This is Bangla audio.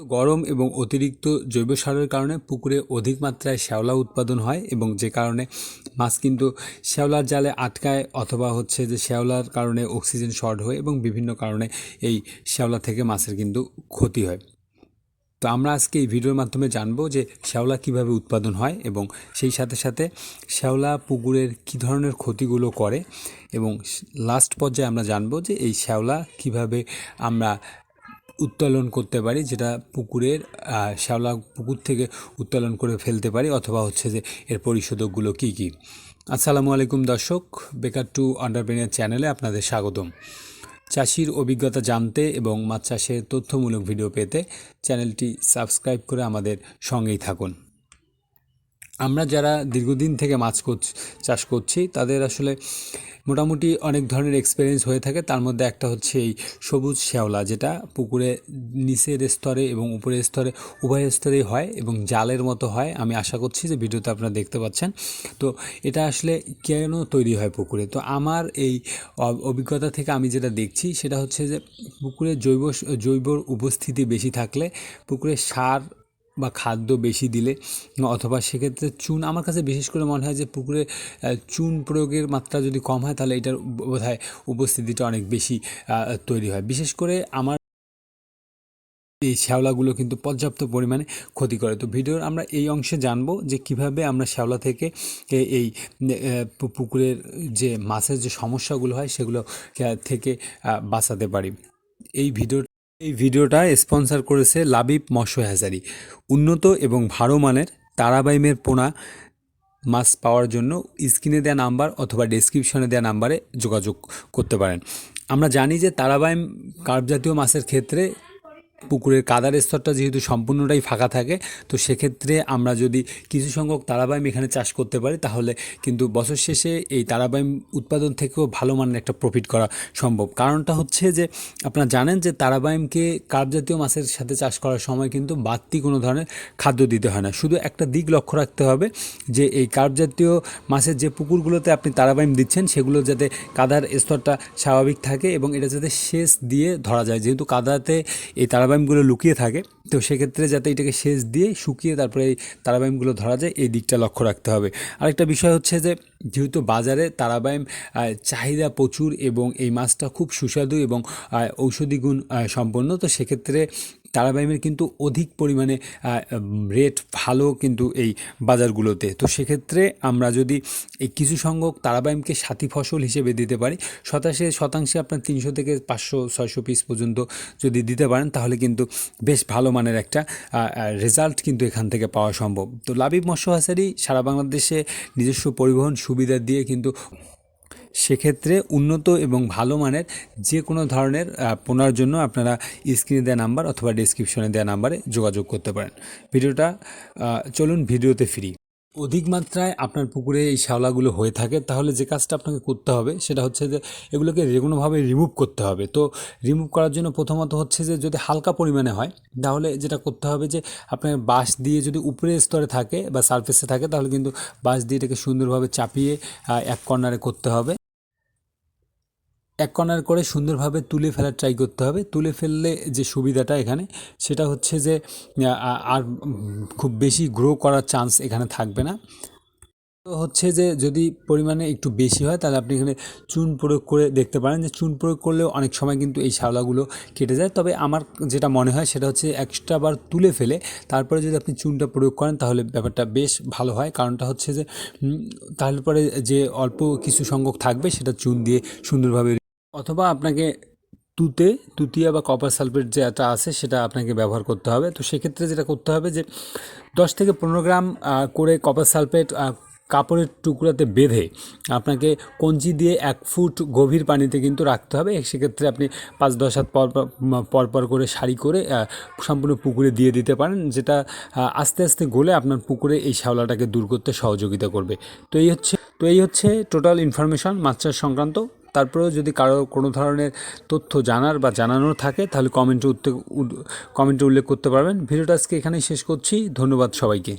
গরম এবং অতিরিক্ত জৈব সারের কারণে পুকুরে অধিক মাত্রায় শ্যাওলা উৎপাদন হয় এবং যে কারণে মাছ কিন্তু শ্যাওলার জালে আটকায় অথবা হচ্ছে যে শ্যাওলার কারণে অক্সিজেন শর্ট হয় এবং বিভিন্ন কারণে এই শ্যাওলা থেকে মাছের কিন্তু ক্ষতি হয়। তো আমরা আজকে এই ভিডিওর মাধ্যমে জানব যে শ্যাওলা কীভাবে উৎপাদন হয় এবং সেই সাথে সাথে শ্যাওলা পুকুরের কী ধরনের ক্ষতিগুলো করে এবং লাস্ট পর্যায়ে আমরা জানব যে এই শ্যাওলা কীভাবে আমরা উত্তোলন করতে পারি, যেটা পুকুরের শ্যাওলা পুকুর থেকে উত্তোলন করে ফেলতে পারি, অথবা হচ্ছে যে এর পরিশোধকগুলো কী কী। আসসালামু আলাইকুম দর্শক, বেকার টু আন্ডারপ্রেনিয়ার চ্যানেলে আপনাদের স্বাগতম। চাষির অভিজ্ঞতা জানতে এবং মাছ চাষের তথ্যমূলক ভিডিও পেতে চ্যানেলটি সাবস্ক্রাইব করে আমাদের সঙ্গেই থাকুন। আমরা যারা দীর্ঘদিন থেকে মাছ চাষ করছি, তাদের আসলে মোটামুটি অনেক ধরনের এক্সপিরিয়েন্স হয়ে থাকে। তার মধ্যে একটা হচ্ছে এই সবুজ শ্যাওলা, যেটা পুকুরে নিচের স্তরে এবং উপরের স্তরে, উভয় স্তরেই হয় এবং জালের মতো হয়। আমি আশা করছি যে ভিডিওতে আপনারা দেখতে পাচ্ছেন। তো এটা আসলে কেন তৈরি হয় পুকুরে? তো আমার এই অভিজ্ঞতা থেকে আমি যেটা দেখছি, সেটা হচ্ছে যে পুকুরে জৈব জৈব উপস্থিতি বেশি থাকলে পুকুরে সার বা খাদ্য বেশি দিলে, অথবা সেক্ষেত্রে চুন, আমার কাছে বিশেষ করে মনে হয় যে পুকুরে চুন প্রয়োগের মাত্রা যদি কম হয়, তাহলে এটার বোধহয় উপস্থিতিটা অনেক বেশি তৈরি হয়। বিশেষ করে আমার এই শ্যাওলাগুলো কিন্তু পর্যাপ্ত পরিমাণে ক্ষতি করে। তো ভিডিওর আমরা এই অংশে জানব যে কীভাবে আমরা শ্যাওলা থেকে এই পুকুরের যে মাছের যে সমস্যাগুলো হয় সেগুলো থেকে বাঁচাতে পারি। এই ভিডিও এই ভিডিওটা স্পন্সর করেছে লাবিব মশো হ্যাচারি উন্নত এবং ভালো মানের তারাবাইমের পোনা মাছ পাওয়ার জন্য স্ক্রিনে দেওয়া নাম্বার অথবা ডেসক্রিপশনে দেওয়া নাম্বারে যোগাযোগ করতে পারেন। আমরা জানি যে তারাবাইম কার্প জাতীয় মাছের ক্ষেত্রে পুকুরের কাদার স্তরটা যেহেতু সম্পূর্ণটাই ফাঁকা থাকে, তো সেক্ষেত্রে আমরা যদি কিছু সংখ্যক তারাবাইম এখানে চাষ করতে পারি, তাহলে কিন্তু বছর শেষে এই তারাবাইম উৎপাদন থেকেও ভালো মানের একটা প্রফিট করা সম্ভব। কারণটা হচ্ছে যে, আপনারা জানেন যে তারাবাইমকে জাতীয় মাছের সাথে চাষ করার সময় কিন্তু বাড়তি কোনো ধরনের খাদ্য দিতে হয় না। শুধু একটা দিক লক্ষ্য রাখতে হবে যে, এই কার্প জাতীয় মাছের যে পুকুরগুলোতে আপনি তারাবাইম দিচ্ছেন, সেগুলো যাতে কাদার স্তরটা স্বাভাবিক থাকে এবং এটা যাতে সেচ দিয়ে ধরা যায়। যেহেতু কাদাতে এই তারাবাইমগুলো লুকিয়ে থাকে। তো সেক্ষেত্রে যাতে এটাকে সেচ দিয়ে শুকিয়ে তারপরে এই তারাবাইমগুলো ধরা যায়, এই দিকটা লক্ষ্য রাখতে হবে। আরেকটা বিষয় হচ্ছে যে, যেহেতু বাজারে তারাবাইম চাহিদা প্রচুর এবং এই মাছটা খুব সুস্বাদু এবং ঔষধি গুণ সম্পন্ন, তো সেক্ষেত্রে তারাবাইমের কিন্তু অধিক পরিমাণে রেট ভালো কিন্তু এই বাজারগুলোতে। তো সেক্ষেত্রে আমরা যদি এই কিছু সংখ্যক তারাবাইমকে সাথী ফসল হিসেবে দিতে পারি, শতাংশে শতাংশে আপনার তিনশো থেকে পাঁচশো, ছয়শো পিস পর্যন্ত যদি দিতে পারেন, তাহলে কিন্তু বেশ ভালো মানের একটা রেজাল্ট কিন্তু এখান থেকে পাওয়া সম্ভব। তো লাবিব মৎস্য হাসারি সারা বাংলাদেশে নিজস্ব পরিবহন সুবিধা দিয়ে কিন্তু সেক্ষেত্রে উন্নত এবং ভালো মানের যে কোনো ধরনের পোনার জন্য আপনারা স্ক্রিনে দেওয়া নাম্বার অথবা ডিসক্রিপশনে দেওয়া নাম্বারে যোগাযোগ করতে পারেন। ভিডিওটা চলুন ভিডিওতে ফিরি। অধিক মাত্রায় আপনার পুকুরে এই শ্যাওলাগুলো হয়ে থাকে, তাহলে যে কাজটা আপনাকে করতে হবে সেটা হচ্ছে যে এগুলোকে যে কোনোভাবে রিমুভ করতে হবে। তো রিমুভ করার জন্য প্রথমত হচ্ছে যে যদি হালকা পরিমাণে হয়, তাহলে যেটা করতে হবে যে আপনার বাঁশ দিয়ে যদি উপরের স্তরে থাকে বা সারফেসে থাকে, তাহলে কিন্তু বাঁশ দিয়ে এটাকে সুন্দরভাবে চাপিয়ে এক কর্নারে করতে হবে। এক কর্নার করে সুন্দরভাবে তুলে ফেলার ট্রাই করতে হবে। তুলে ফেললে যে সুবিধাটা এখানে, সেটা হচ্ছে যে আর খুব বেশি গ্রো করার চান্স এখানে থাকবে না। তো হচ্ছে যে, যদি পরিমাণে একটু বেশি হয়, তাহলে আপনি এখানে চুন প্রয়োগ করে দেখতে পারেন যে, চুন প্রয়োগ করলেও অনেক সময় কিন্তু এই শ্যাওলাগুলো কেটে যায়। তবে আমার যেটা মনে হয়, সেটা হচ্ছে এক্সট্রা বার তুলে ফেলে, তারপরে যদি আপনি চুনটা প্রয়োগ করেন, তাহলে ব্যাপারটা বেশ ভালো হয়। কারণটা হচ্ছে যে তাহলে পরে যে অল্প কিছু সংখ্যক থাকবে, সেটা চুন দিয়ে সুন্দরভাবে অথবা আপনাকে তুতে, তুতিয়া বা কপার সালফেট যেটা আছে সেটা আপনাকে ব্যবহার করতে হবে। তো সেক্ষেত্রে যেটা করতে হবে যে, দশ থেকে পনেরো গ্রাম করে কপার সালফেট কাপড়ের টুকরাতে বেঁধে আপনাকে কঞ্চি দিয়ে এক ফুট গভীর পানিতে কিন্তু রাখতে হবে। সেক্ষেত্রে আপনি পাঁচ, দশ হাত পর, পর- করে শাড়ি করে সম্পূর্ণ পুকুরে দিয়ে দিতে পারেন, যেটা আস্তে আস্তে গলে আপনার পুকুরে এই শ্যাওলাটাকে দূর করতে সহযোগিতা করবে। তো এই হচ্ছে, তো এই হচ্ছে টোটাল ইনফরমেশন মাছ চাষ সংক্রান্ত। তারপরেও যদি কারও কোনো ধরনের তথ্য জানার বা জানানোর থাকে, তাহলে কমেন্টে উত্তে কমেন্টে উল্লেখ করতে পারবেন। ভিডিওটা আজকে এখানেই শেষ করছি। ধন্যবাদ সবাইকে।